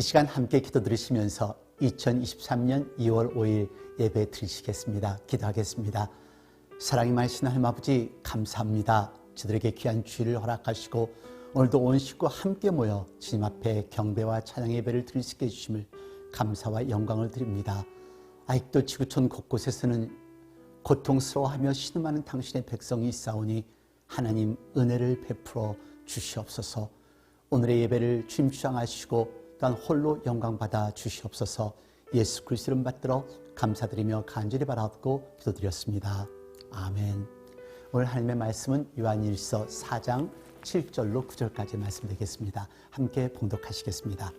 이 시간 함께 기도 드리시면서 2023년 2월 5일 예배 드리시겠습니다. 기도하겠습니다. 사랑이 많으신 하나님 아버지 감사합니다. 저들에게 귀한 주일을 허락하시고 오늘도 온 식구 함께 모여 주님 앞에 경배와 찬양 예배를 드릴 수 있게 해주심을 감사와 영광을 드립니다. 아직도 지구촌 곳곳에서는 고통스러워하며 신음하는 당신의 백성이 있사오니 하나님 은혜를 베풀어 주시옵소서 오늘의 예배를 주임 주장하시고 또한 홀로 영광 받아 주시옵소서 예수 그리스도 이름 받들어 감사드리며 간절히 바라옵고 기도드렸습니다. 아멘 오늘 하나님의 말씀은 요한일서 4장 7절로 9절까지 말씀드리겠습니다. 함께 봉독하시겠습니다.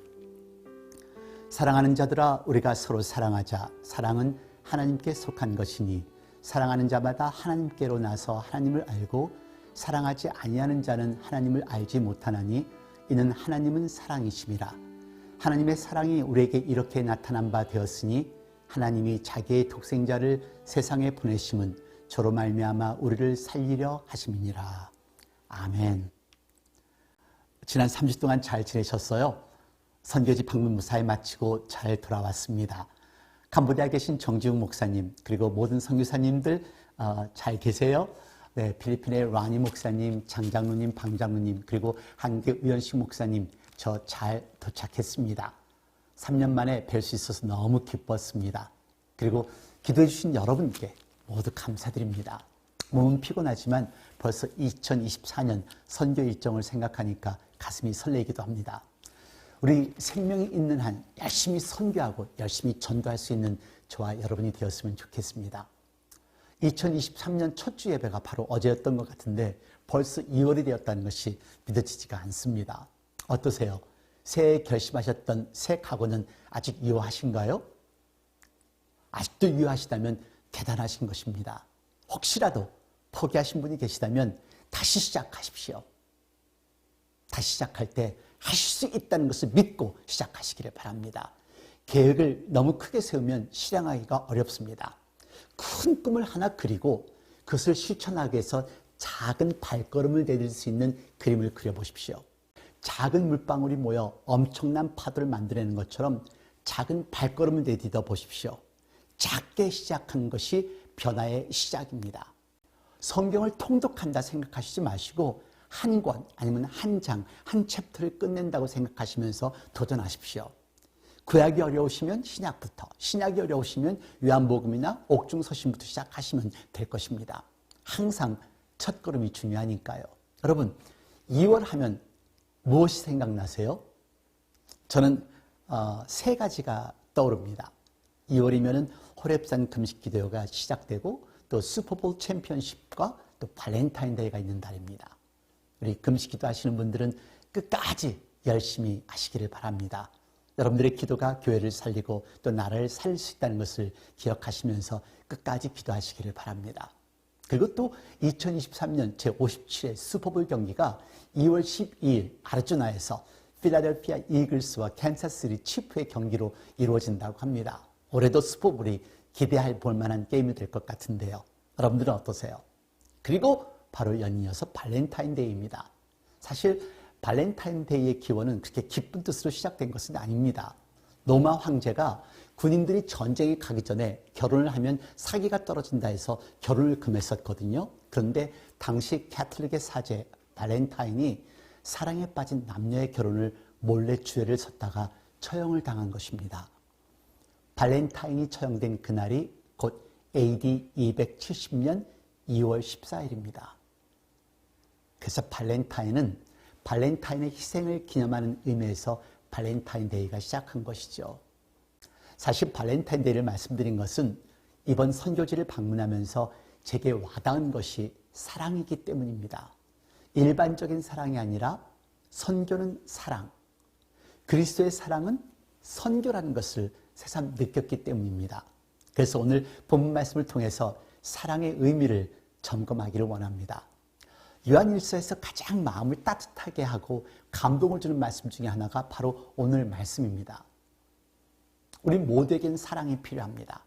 사랑하는 자들아 우리가 서로 사랑하자 사랑은 하나님께 속한 것이니 사랑하는 자마다 하나님께로 나서 하나님을 알고 사랑하지 아니하는 자는 하나님을 알지 못하나니 이는 하나님은 사랑이심이라 하나님의 사랑이 우리에게 이렇게 나타난 바 되었으니 하나님이 자기의 독생자를 세상에 보내심은 저로 말미암아 우리를 살리려 하심이니라 아멘 지난 30 동안 잘 지내셨어요? 선교지 방문 무사히 마치고 잘 돌아왔습니다. 캄보디아에 계신 정지웅 목사님 그리고 모든 선교사님들 어, 잘 계세요? 네, 필리핀의 라니 목사님, 장장로님, 방장로님 그리고 한계 우연식 목사님 저 잘 도착했습니다. 3년 만에 뵐 수 있어서 너무 기뻤습니다. 그리고 기도해 주신 여러분께 모두 감사드립니다. 몸은 피곤하지만 벌써 2024년 선교 일정을 생각하니까 가슴이 설레기도 합니다. 우리 생명이 있는 한 열심히 선교하고 열심히 전도할 수 있는 저와 여러분이 되었으면 좋겠습니다. 2023년 첫 주 예배가 바로 어제였던 것 같은데 벌써 2월이 되었다는 것이 믿어지지가 않습니다. 어떠세요? 새해 결심하셨던 새 각오는 아직 유효하신가요? 아직도 유효하시다면 대단하신 것입니다. 혹시라도 포기하신 분이 계시다면 다시 시작하십시오. 다시 시작할 때 하실 수 있다는 것을 믿고 시작하시기를 바랍니다. 계획을 너무 크게 세우면 실행하기가 어렵습니다. 큰 꿈을 하나 그리고 그것을 실천하기 위해서 작은 발걸음을 내릴 수 있는 그림을 그려보십시오. 작은 물방울이 모여 엄청난 파도를 만들어내는 것처럼 작은 발걸음을 내딛어 보십시오. 작게 시작한 것이 변화의 시작입니다. 성경을 통독한다 생각하시지 마시고 한 권 아니면 한 장, 한 챕터를 끝낸다고 생각하시면서 도전하십시오. 구약이 어려우시면 신약부터, 신약이 어려우시면 요한복음이나 옥중서신부터 시작하시면 될 것입니다. 항상 첫 걸음이 중요하니까요. 여러분, 2월 하면 무엇이 생각나세요? 저는 어, 세 가지가 떠오릅니다. 2월이면 호랩산 금식기도회가 시작되고 또 슈퍼볼 챔피언십과 또 발렌타인데이가 있는 달입니다. 우리 금식기도 하시는 분들은 끝까지 열심히 하시기를 바랍니다. 여러분들의 기도가 교회를 살리고 또 나라를 살릴 수 있다는 것을 기억하시면서 끝까지 기도하시기를 바랍니다. 또 2023년 제57회 슈퍼볼 경기가 2월 12일 아르조나에서 필라델피아 이글스와 캔사스리 치프의 경기로 이루어진다고 합니다. 올해도 슈퍼볼이 기대할 볼만한 게임이 될 것 같은데요. 여러분들은 어떠세요? 그리고 바로 연이어서 발렌타인데이입니다. 사실 발렌타인데이의 기원은 그렇게 기쁜 뜻으로 시작된 것은 아닙니다. 로마 황제가 군인들이 전쟁에 가기 전에 결혼을 하면 사기가 떨어진다 해서 결혼을 금했었거든요. 그런데 당시 캐톨릭의 사제 발렌타인이 사랑에 빠진 남녀의 결혼을 몰래 주례를 섰다가 처형을 당한 것입니다. 발렌타인이 처형된 그날이 곧 AD 270년 2월 14일입니다. 그래서 발렌타인은 발렌타인의 희생을 기념하는 의미에서 발렌타인데이가 시작한 것이죠. 사실 발렌타인데이를 말씀드린 것은 이번 선교지를 방문하면서 제게 와닿은 것이 사랑이기 때문입니다. 일반적인 사랑이 아니라 선교는 사랑. 그리스도의 사랑은 선교라는 것을 새삼 느꼈기 때문입니다. 그래서 오늘 본문 말씀을 통해서 사랑의 의미를 점검하기를 원합니다. 요한일서에서 가장 마음을 따뜻하게 하고 감동을 주는 말씀 중에 하나가 바로 오늘 말씀입니다. 우리 모두에겐 사랑이 필요합니다.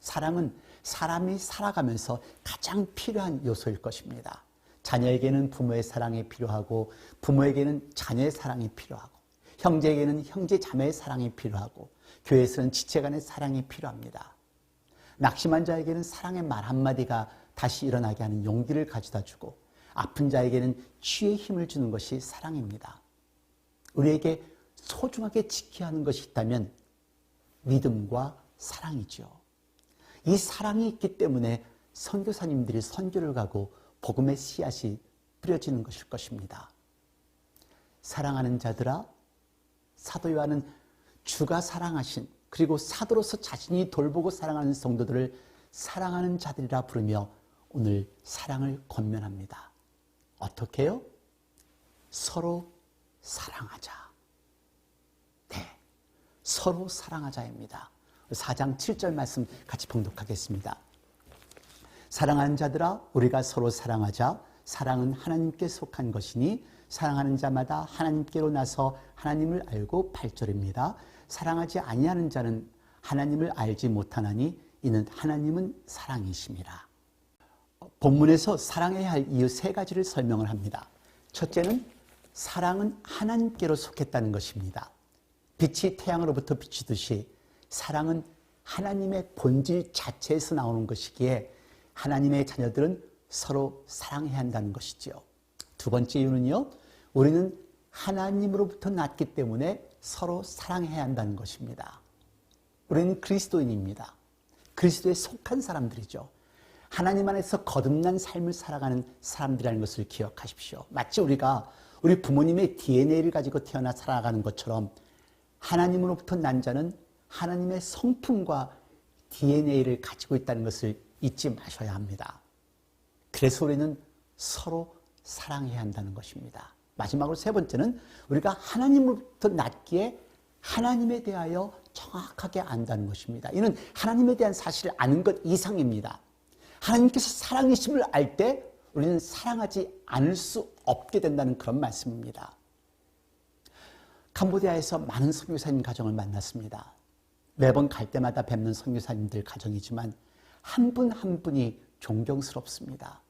사랑은 사람이 살아가면서 가장 필요한 요소일 것입니다. 자녀에게는 부모의 사랑이 필요하고 부모에게는 자녀의 사랑이 필요하고 형제에게는 형제 자매의 사랑이 필요하고 교회에서는 지체 간의 사랑이 필요합니다. 낙심한 자에게는 사랑의 말 한마디가 다시 일어나게 하는 용기를 가져다 주고 아픈 자에게는 치유의 힘을 주는 것이 사랑입니다. 우리에게 소중하게 지켜야 하는 것이 있다면 믿음과 사랑이죠. 이 사랑이 있기 때문에 선교사님들이 선교를 가고 복음의 씨앗이 뿌려지는 것일 것입니다. 사랑하는 자들아 사도 요한은 주가 사랑하신 그리고 사도로서 자신이 돌보고 사랑하는 성도들을 사랑하는 자들이라 부르며 오늘 사랑을 권면합니다. 어떻게요? 서로 사랑하자. 네. 서로 사랑하자입니다. 4장 7절 말씀 같이 봉독하겠습니다. 사랑하는 자들아 우리가 서로 사랑하자. 사랑은 하나님께 속한 것이니 사랑하는 자마다 하나님께로 나서 하나님을 알고 8절입니다. 사랑하지 아니하는 자는 하나님을 알지 못하나니 이는 하나님은 사랑이심이라. 본문에서 사랑해야 할 이유 세 가지를 설명을 합니다. 첫째는 사랑은 하나님께로 속했다는 것입니다. 빛이 태양으로부터 비치듯이 사랑은 하나님의 본질 자체에서 나오는 것이기에 하나님의 자녀들은 서로 사랑해야 한다는 것이지요. 두 번째 이유는요, 우리는 하나님으로부터 났기 때문에 서로 사랑해야 한다는 것입니다. 우리는 그리스도인입니다. 그리스도에 속한 사람들이죠. 하나님 안에서 거듭난 삶을 살아가는 사람들이라는 것을 기억하십시오. 마치 우리가 우리 부모님의 DNA를 가지고 태어나 살아가는 것처럼 하나님으로부터 난 자는 하나님의 성품과 DNA를 가지고 있다는 것을 잊지 마셔야 합니다. 그래서 우리는 서로 사랑해야 한다는 것입니다. 마지막으로 세 번째는 우리가 하나님으로부터 났기에 하나님에 대하여 정확하게 안다는 것입니다. 이는 하나님에 대한 사실을 아는 것 이상입니다. 하나님께서 사랑이심을 알 때 우리는 사랑하지 않을 수 없게 된다는 그런 말씀입니다. 캄보디아에서 많은 선교사님 가정을 만났습니다. 매번 갈 때마다 뵙는 선교사님들 가정이지만 한 분한 한 분이 존경스럽습니다.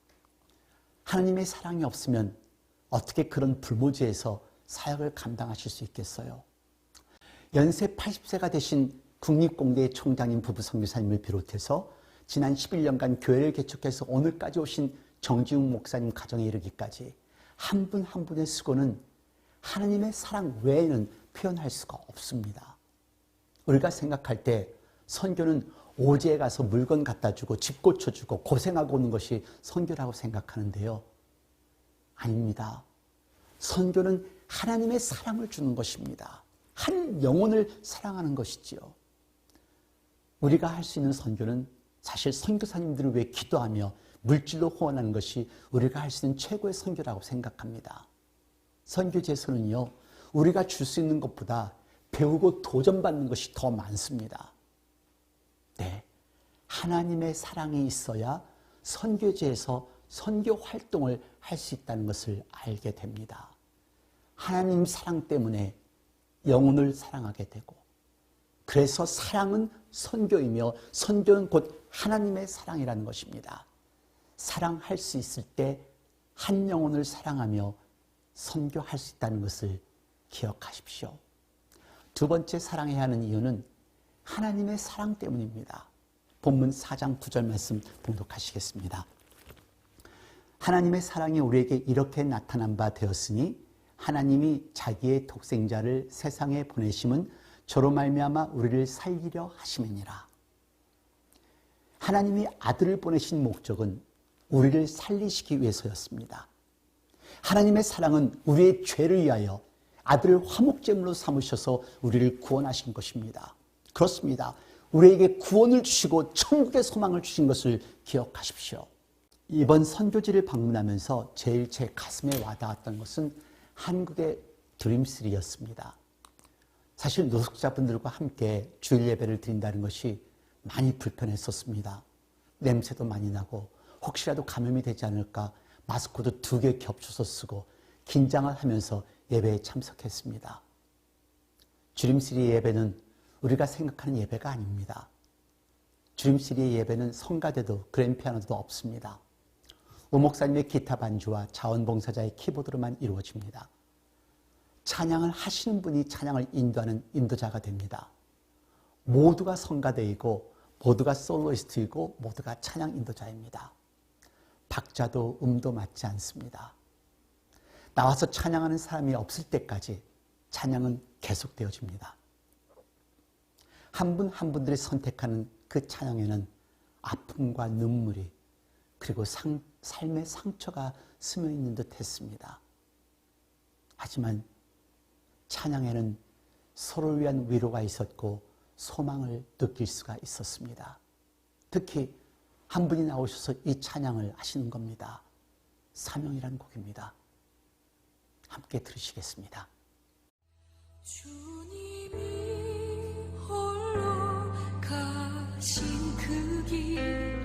하나님의 사랑이 없으면 어떻게 그런 불모지에서 사역을 감당하실 수 있겠어요? 연세 80세가 되신 국립공대의 총장님 부부 선교사님을 비롯해서 지난 11년간 교회를 개척해서 오늘까지 오신 정지웅 목사님 가정에 이르기까지 한 분한 한 분의 수고는 하나님의 사랑 외에는 표현할 수가 없습니다. 우리가 생각할 때 선교는 오지에 가서 물건 갖다 주고 집 고쳐주고 고생하고 오는 것이 선교라고 생각하는데요. 아닙니다. 선교는 하나님의 사랑을 주는 것입니다. 한 영혼을 사랑하는 것이지요. 우리가 할 수 있는 선교는 사실 선교사님들을 위해 기도하며 물질로 후원하는 것이 우리가 할 수 있는 최고의 선교라고 생각합니다. 선교제서는요, 우리가 줄 수 있는 것보다 배우고 도전받는 것이 더 많습니다. 네. 하나님의 사랑이 있어야 선교제에서 선교 활동을 할 수 있다는 것을 알게 됩니다. 하나님 사랑 때문에 영혼을 사랑하게 되고, 그래서 사랑은 선교이며, 선교는 곧 하나님의 사랑이라는 것입니다. 사랑할 수 있을 때 한 영혼을 사랑하며 선교할 수 있다는 것을 기억하십시오. 두 번째 사랑해야 하는 이유는 하나님의 사랑 때문입니다. 본문 4장 9절 말씀 봉독하시겠습니다. 하나님의 사랑이 우리에게 이렇게 나타난 바 되었으니 하나님이 자기의 독생자를 세상에 보내심은 저로 말미암아 우리를 살리려 하심이니라. 하나님이 아들을 보내신 목적은 우리를 살리시기 위해서였습니다. 하나님의 사랑은 우리의 죄를 위하여 아들을 화목제물로 삼으셔서 우리를 구원하신 것입니다. 그렇습니다. 우리에게 구원을 주시고 천국의 소망을 주신 것을 기억하십시오. 이번 선교지를 방문하면서 제일 제 가슴에 와닿았던 것은 한국의 드림스리였습니다. 사실 노숙자분들과 함께 주일 예배를 드린다는 것이 많이 불편했었습니다. 냄새도 많이 나고 혹시라도 감염이 되지 않을까 마스크도 두 개 겹쳐서 쓰고 긴장을 하면서 예배에 참석했습니다. 주림시리 예배는 우리가 생각하는 예배가 아닙니다. 주림시리의 예배는 성가대도 그랜피아노도 없습니다. 우목사님의 기타 반주와 자원봉사자의 키보드로만 이루어집니다. 찬양을 하시는 분이 찬양을 인도하는 인도자가 됩니다. 모두가 성가대이고 모두가 솔로이스트이고 모두가 찬양 인도자입니다. 박자도 음도 맞지 않습니다. 나와서 찬양하는 사람이 없을 때까지 찬양은 계속되어집니다. 한분한 분들이 선택하는 그 찬양에는 아픔과 눈물이 그리고 상, 삶의 상처가 스며 있는 듯 했습니다. 하지만 찬양에는 서로를 위한 위로가 있었고 소망을 느낄 수가 있었습니다. 특히 한 분이 나오셔서 이 찬양을 하시는 겁니다. 사명이라는 곡입니다. 함께 들으시겠습니다. 주님이 홀로 가신 그길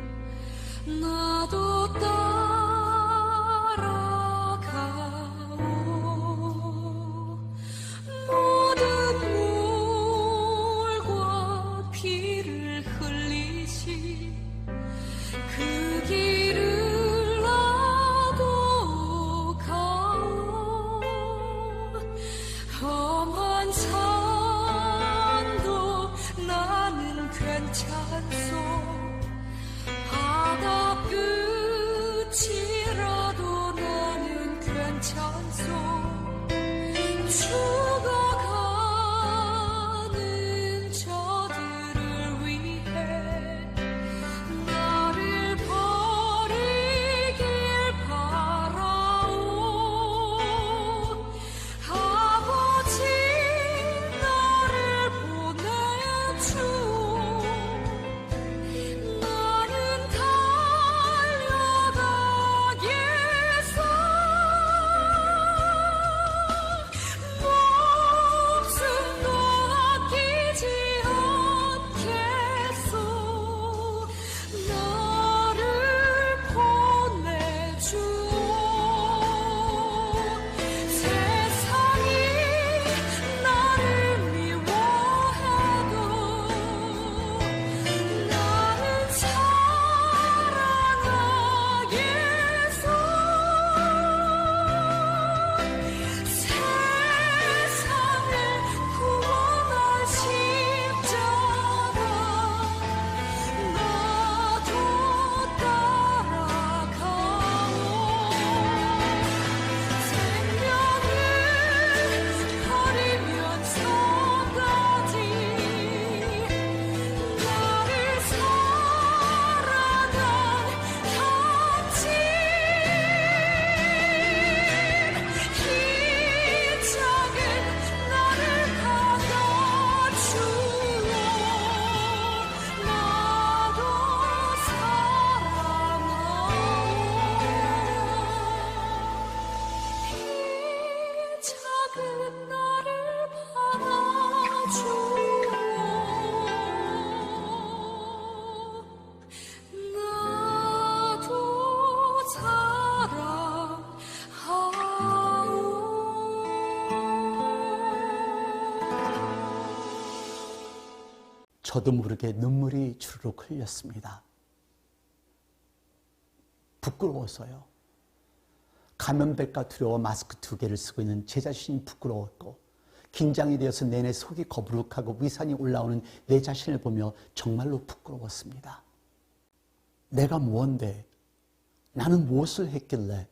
저도 모르게 눈물이 주르륵 흘렸습니다. 부끄러워서요. 감염될까 두려워 마스크 두 개를 쓰고 있는 제 자신이 부끄러웠고 긴장이 되어서 내내 속이 거부룩하고 위산이 올라오는 내 자신을 보며 정말로 부끄러웠습니다. 내가 무언데 나는 무엇을 했길래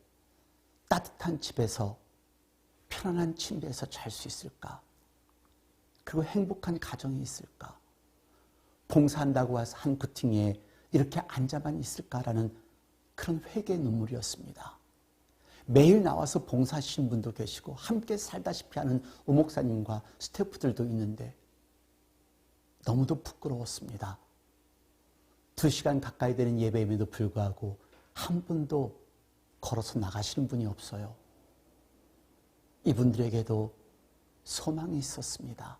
따뜻한 집에서 편안한 침대에서 잘 수 있을까? 그리고 행복한 가정이 있을까? 봉사한다고 와서 한 구팅에 이렇게 앉아만 있을까라는 그런 회개의 눈물이었습니다. 매일 나와서 봉사하시는 분도 계시고 함께 살다시피 하는 우목사님과 스태프들도 있는데 너무도 부끄러웠습니다. 두 시간 가까이 되는 예배임에도 불구하고 한 분도 걸어서 나가시는 분이 없어요. 이분들에게도 소망이 있었습니다.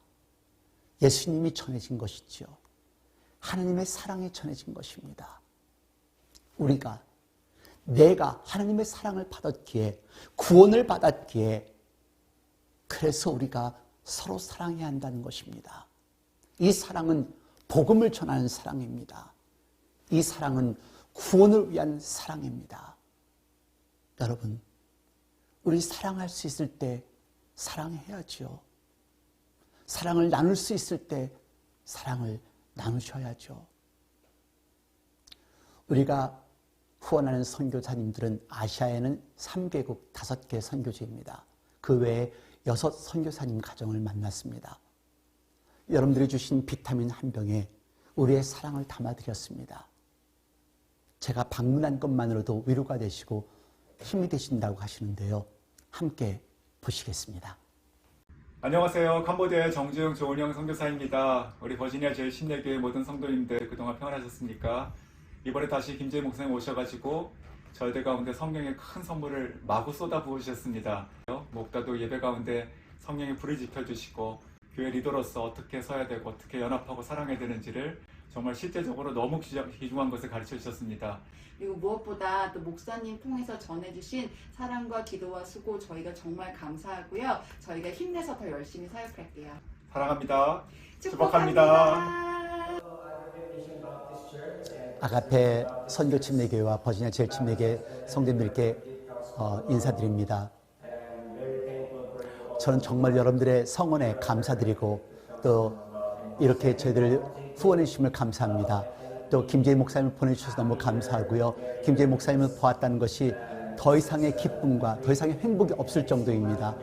예수님이 전해진 것이지요. 하나님의 사랑이 전해진 것입니다. 우리가 내가 하나님의 사랑을 받았기에 구원을 받았기에 그래서 우리가 서로 사랑해야 한다는 것입니다. 이 사랑은 복음을 전하는 사랑입니다. 이 사랑은 구원을 위한 사랑입니다. 여러분, 우리 사랑할 수 있을 때 사랑해야지요. 사랑을 나눌 수 있을 때 사랑을 나누셔야죠. 우리가 후원하는 선교사님들은 아시아에는 3개국 5개 선교지입니다. 그 외에 6 선교사님 가정을 만났습니다. 여러분들이 주신 비타민 한 병에 우리의 사랑을 담아드렸습니다. 제가 방문한 것만으로도 위로가 되시고 힘이 되신다고 하시는데요. 함께 보시겠습니다. 안녕하세요. 캄보디아의 정주영 조은영 선교사입니다. 우리 버지니아 제10내교회 모든 성도님들 그동안 평안하셨습니까? 이번에 다시 김재희 목사님 오셔가지고 저희들 가운데 성령의 큰 선물을 마구 쏟아 부으셨습니다. 목다도 예배 가운데 성령의 불을 지펴주시고 교회 리더로서 어떻게 서야 되고 어떻게 연합하고 사랑해야 되는지를 정말 실제적으로 너무 귀중- 귀중한 것을 가르쳐 주셨습니다. 그리고 무엇보다 또 목사님 통해서 전해주신 사랑과 기도와 수고 저희가 정말 감사하고요. 저희가 힘내서 더 열심히 사역할게요. 사랑합니다. 축복합니다. 아가페 선교 침례교회와 버지니아 제일 침례교회 성도님들께 어, 인사드립니다. 저는 정말 여러분들의 성원에 감사드리고 또 이렇게 저희들을 후원해 주심을 감사합니다. 또 김재희 목사님을 보내주셔서 너무 감사하고요. 김재희 목사님을 보았다는 것이 더 이상의 기쁨과 더 이상의 행복이 없을 정도입니다.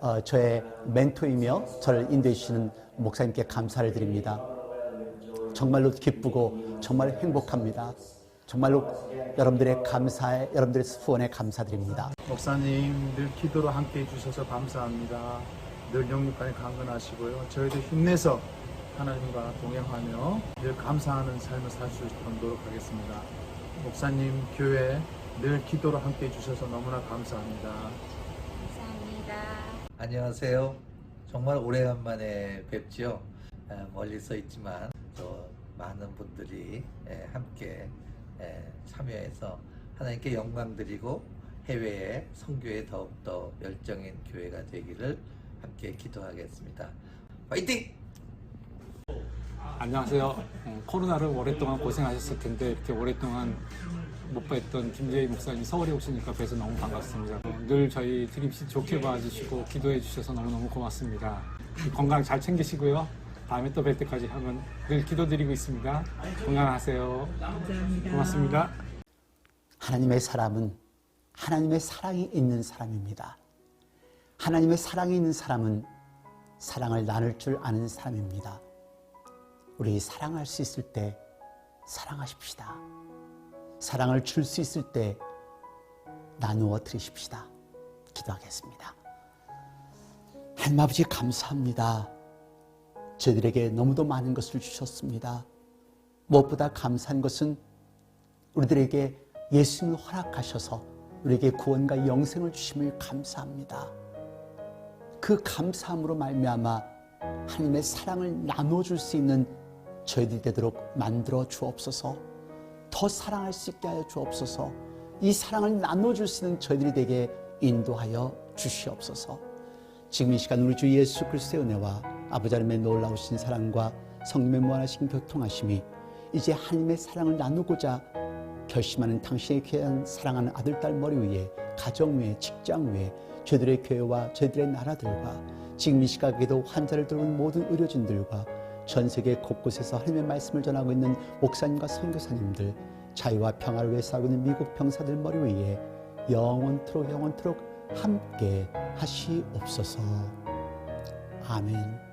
어, 저의 멘토이며 저를 인도해 주시는 목사님께 감사를 드립니다. 정말로 기쁘고 정말 행복합니다. 정말로 여러분들의 감사에 여러분들의 후원에 감사드립니다. 목사님 늘 기도로 함께 해주셔서 감사합니다. 늘 영육간에 강건하시고요. 저희도 힘내서 하나님과 동행하며 늘 감사하는 삶을 살 수 있도록 노력하겠습니다. 목사님 교회 늘 기도로 함께 해주셔서 너무나 감사합니다. 안녕하세요. 정말 오래간만에 뵙지요. 에, 멀리서 있지만 또 많은 분들이 에, 함께 에, 참여해서 하나님께 영광 드리고 해외의 선교에 더욱더 열정인 교회가 되기를 함께 기도하겠습니다. 화이팅! 안녕하세요. 어, 코로나로 오랫동안 고생하셨을 텐데 이렇게 오랫동안 못 뵀던 김재희 목사님 서울에 오시니까 뵈서 너무 반갑습니다. 어, 늘 저희 드림씨 좋게 봐주시고 기도해 주셔서 너무너무 고맙습니다. 건강 잘 챙기시고요. 다음에 또 뵐 때까지 하면 늘 기도드리고 있습니다. 건강하세요. 고맙습니다. 하나님의 사람은 하나님의 사랑이 있는 사람입니다. 하나님의 사랑이 있는 사람은 사랑을 나눌 줄 아는 사람입니다. 우리 사랑할 수 있을 때 사랑하십시다. 사랑을 줄 수 있을 때 나누어 드리십시다. 기도하겠습니다. 하나님 아버지 감사합니다. 저희들에게 너무도 많은 것을 주셨습니다. 무엇보다 감사한 것은 우리들에게 예수님을 허락하셔서 우리에게 구원과 영생을 주심을 감사합니다. 그 감사함으로 말미암아 하나님의 사랑을 나눠 줄 수 있는 저희들이 되도록 만들어 주옵소서. 더 사랑할 수 있게 하여 주옵소서. 이 사랑을 나눠 줄 수 있는 저희들이 되게 인도하여 주시옵소서. 지금 이 시간 우리 주 예수 그리스도의 은혜와 아버지 하나님의 놀라우신 사랑과 성님의 무한하신 교통하심이 이제 하나님의 사랑을 나누고자 결심하는 당신의 귀한 사랑하는 아들, 딸 머리 위에 가정 위에 직장 위에 저들의 교회와 저들의 나라들과 지금 이 시각에도 환자를 돌보는 모든 의료진들과 전 세계 곳곳에서 하나님의 말씀을 전하고 있는 목사님과 선교사님들 자유와 평화를 위해 싸우고 있는 미국 병사들 머리 위에 영원토록 영원토록 함께 하시옵소서. 아멘